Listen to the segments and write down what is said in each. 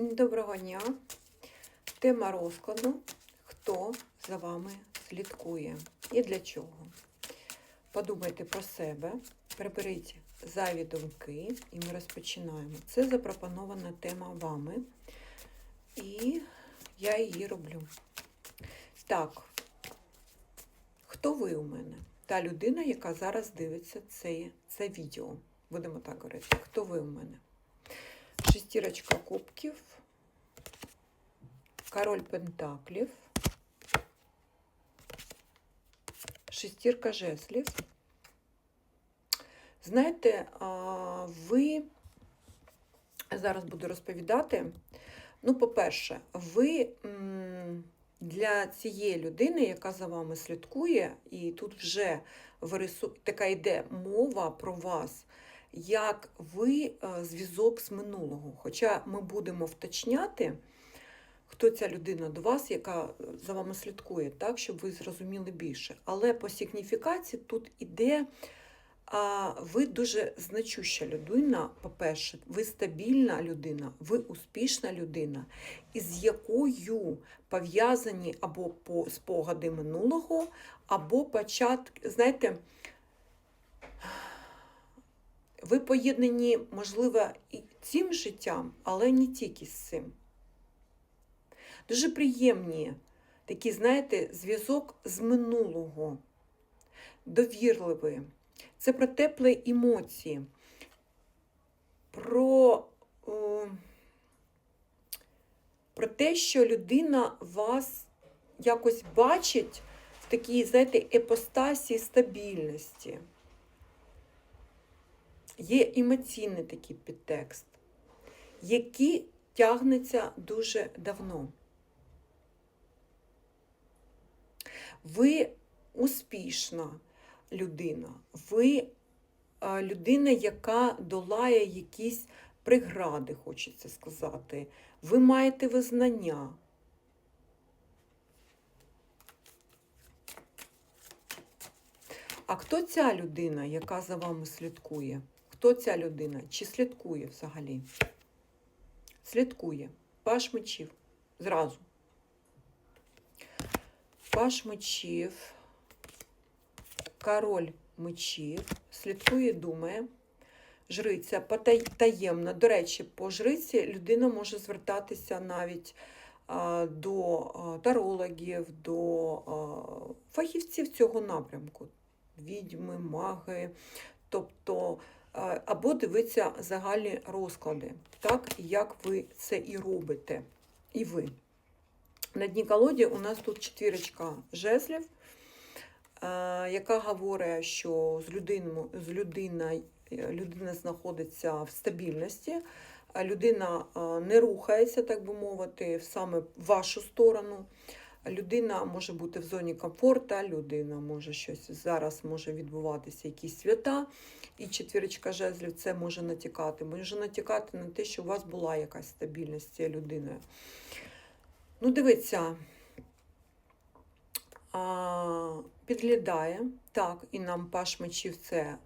Доброго дня. Тема розкладу. Хто за вами слідкує і для чого? Подумайте про себе, приберіть зайві думки, і ми розпочинаємо. Це запропонована тема вами, і я її роблю. Так, хто ви у мене? Та людина, яка зараз дивиться це, це відео. Будемо так говорити. Хто ви у мене? Шестірочка кубків, король пентаклів, шестірка жезлів. Знаєте, ви зараз буду розповідати. Ну, по-перше, ви для цієї людини, яка за вами слідкує, і тут вже така йде мова про вас як ви е, зв'язок з минулого. Хоча ми будемо вточняти, хто ця людина до вас, яка е, за вами слідкує, так, щоб ви зрозуміли більше. Але по сигніфікації тут іде. А ви дуже значуща людина, по-перше, ви стабільна людина, ви успішна людина, із якою пов'язані або по спогади минулого, або початки, знаєте, ви поєднані, можливо, і цим життям, але не тільки з цим. Дуже приємні такий, знаєте, зв'язок з минулого, довірливий. Це про теплі емоції, про, о, про те, що людина вас якось бачить в такій, знаєте, епостасі стабільності. Є емоційний такий підтекст, який тягнеться дуже давно. Ви успішна людина, ви людина, яка долає якісь прегради, хочеться сказати. Ви маєте визнання. А хто ця людина, яка за вами слідкує? Хто ця людина? Чи слідкує взагалі? Слідкує. Паш мечів. Зразу. Паш мечів, король мечів, слідкує, думає. Жриця таємно. До речі, по жриці людина може звертатися навіть до тарологів, до фахівців цього напрямку. Відьми, маги, тобто або дивитися загальні розклади, так як ви це і робите. І ви. На дні колоді у нас тут четвірочка жезлів, яка говорить, що з людиною, з людина, людина знаходиться в стабільності, людина не рухається, так би мовити, саме в вашу сторону. Людина може бути в зоні комфорту, людина може щось зараз може відбуватися, якісь свята, і четвірочка жезлів це може натякати. Може натякати на те, що у вас була якась стабільність з цією людиною. Ну, дивіться, підглядає, так, і нам паш мечів це е,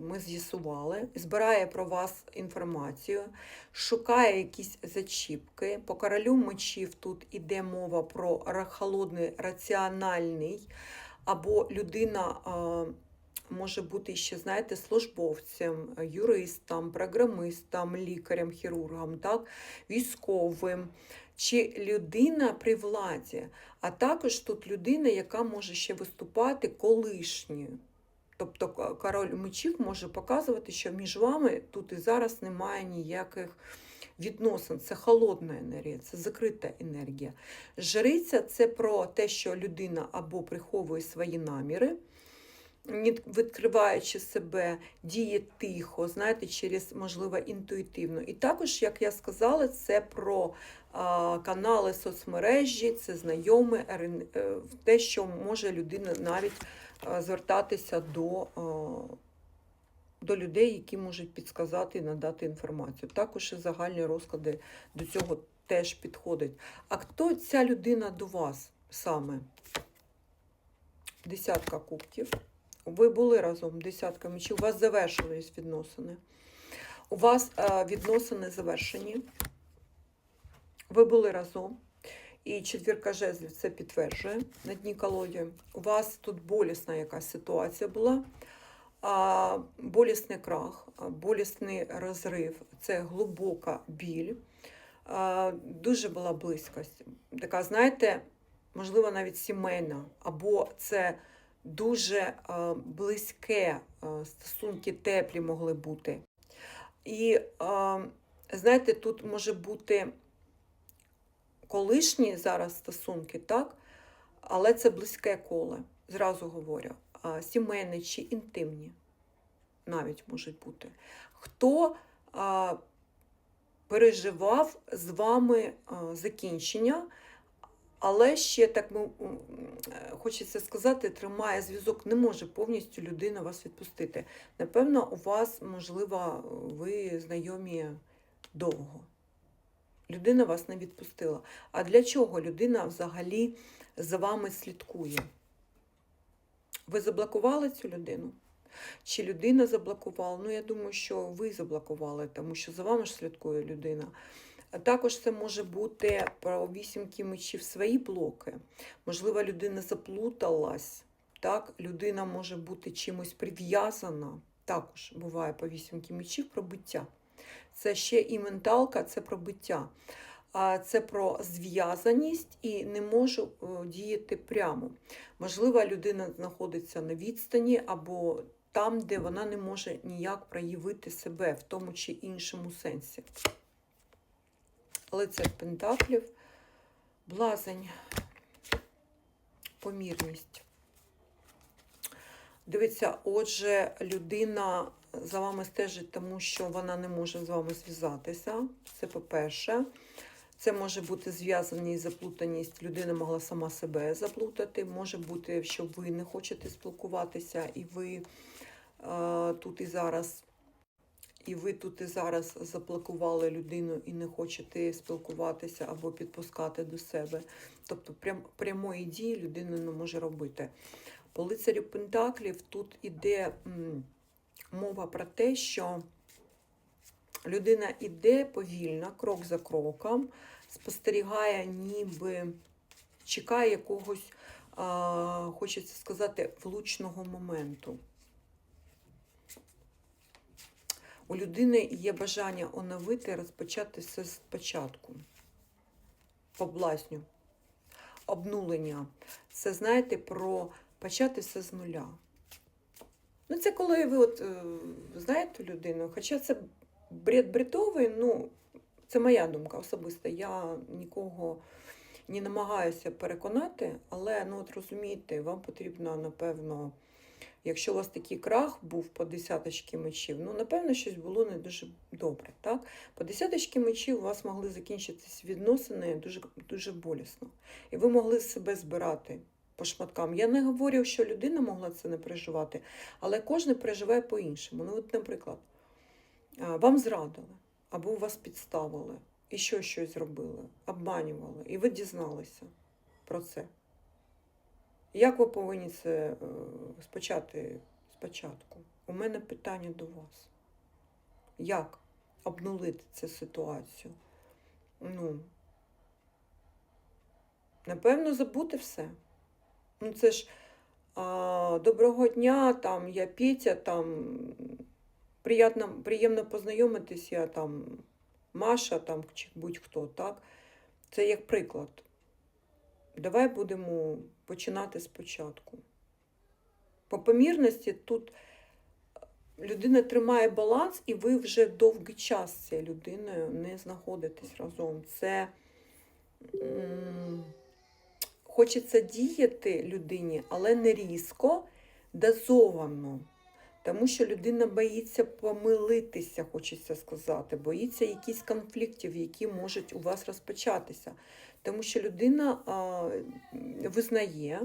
ми з'ясували, збирає про вас інформацію, шукає якісь зачіпки. По королю мечів тут іде мова про холодний раціональний, або людина може бути ще, знаєте, службовцем, юристом, програмистом, лікарем, хірургом, так, військовим. Чи людина при владі, а також тут людина, яка може ще виступати колишньою. Тобто король мечів може показувати, що між вами тут і зараз немає ніяких відносин. Це холодна енергія, це закрита енергія. Жриця це про те, що людина або приховує свої наміри відкриваючи себе, діє тихо, знаєте, через, можливо, інтуїтивно. І також, як я сказала, це про канали соцмережі, це знайоме, е, те, що може людина навіть а, звертатися до. А, до людей, які можуть підсказати і надати інформацію. Також і загальні розклади до цього теж підходять. А хто ця людина до вас саме? Десятка кубків. Ви були разом десятками, чи у вас завершились відносини? У вас а, відносини завершені. ви були разом, і четвірка жезлів це підтверджує на дні колоді. У вас тут болісна якась ситуація була. Болісний крах, болісний розрив, це глибока біль. Дуже була близькость. Така, знаєте, можливо, навіть сімейна, або це дуже а, близьке, стосунки теплі могли бути. І знаєте, тут може бути колишні зараз стосунки, так? Але це близьке коле, зразу говорю. Сімейні чи інтимні навіть можуть бути. Хто переживав з вами закінчення, але ще так ну, е, хочеться сказати, тримає зв'язок, не може повністю людина вас відпустити. Напевно, у вас, можливо, ви знайомі довго. Людина вас не відпустила. А для чого людина взагалі за вами слідкує? Ви заблокували цю людину? Чи людина заблокувала? Ну, я думаю, що ви заблокували, тому що за вами ж слідкує людина. Також це може бути про вісімки мечів свої блоки. Можливо, людина заплуталась. Так? Людина може бути чимось прив'язана. Також буває по вісімки мечів про биття. Це ще і менталка, це про биття. А Це про зв'язаність і не можу е, діяти прямо. Можливо, людина знаходиться на відстані або там, де вона не може ніяк проявити себе в тому чи іншому сенсі. Лицар Пентаклів, блазень, помірність. Дивіться, отже, людина за вами стежить, тому що вона не може з вами зв'язатися. Це по-перше. Це може бути зв'язаність, заплутаність. Людина могла сама себе заплутати. Може бути, що ви не хочете спілкуватися, і ви е, тут і зараз, і ви тут і зараз заблокували людину і не хочете спілкуватися або підпускати до себе. Тобто прям, прямої дії людина не може робити. По лицарю Пентаклів тут іде м, мова про те, що людина іде повільно, крок за кроком, спостерігає, ніби чекає якогось, а, хочеться сказати, влучного моменту. У людини є бажання оновити, розпочати все спочатку. По блазню. Обнулення. Це, знаєте, про почати все з нуля. Ну, це коли ви от, е, знаєте людину, хоча це бред бредовий, ну, це моя думка особиста. Я нікого не намагаюся переконати, але ну, от розумієте, вам потрібно, напевно, якщо у вас такий крах був по десяточки мечів, ну, напевно, щось було не дуже добре. так? По десяточки мечів у вас могли закінчитись відносини дуже, дуже болісно. І ви могли себе збирати по шматкам. Я не говорю, що людина могла це не переживати, але кожен переживає по-іншому. Ну, от, наприклад, вам зрадили, або вас підставили, і що щось зробили, обманювали, і ви дізналися про це. Як ви повинні це е, спочати спочатку? У мене питання до вас. Як обнулити цю ситуацію? Ну, напевно, забути все. Ну, це ж а, доброго дня, там я Петя, там приємно, приємно познайомитись, я там Маша там, чи будь-хто, так? Це як приклад. Давай будемо починати спочатку. По помірності тут людина тримає баланс, і ви вже довгий час з цією людиною не знаходитесь разом. Це хочеться діяти людині, але не різко, дозовано. Тому що людина боїться помилитися, хочеться сказати, боїться якихось конфліктів, які можуть у вас розпочатися. Тому що людина визнає,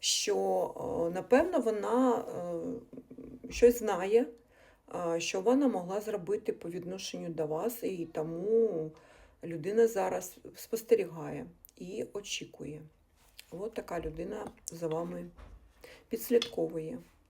що, напевно, вона щось знає, що вона могла зробити по відношенню до вас, і тому людина зараз спостерігає і очікує. От така людина за вами підслідковує.